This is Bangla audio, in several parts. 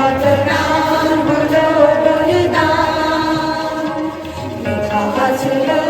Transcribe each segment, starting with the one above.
Thank you.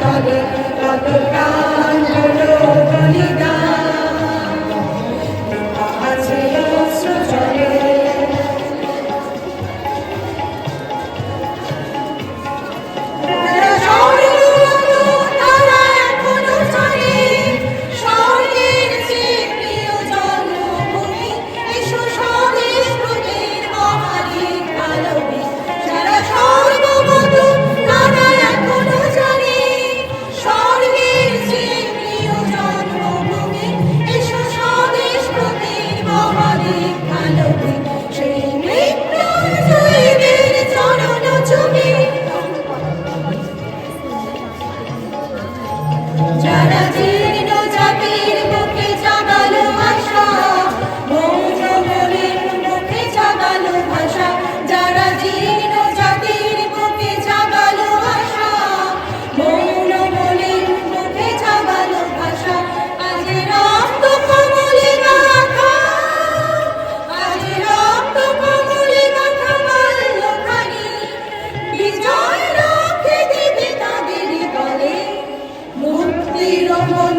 কাঁদে কাঁদে কাঁদে। kind of weekend.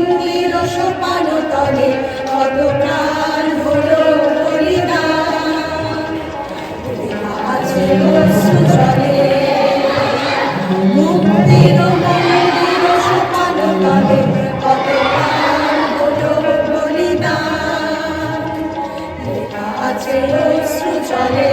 মন্দির সোপান তলে কত প্রাণ হলো বলিদান আছে সুচলে মুক্তির মন্দির সোপান তলে কত প্রাণ হলো বলিদান আছে সুচলে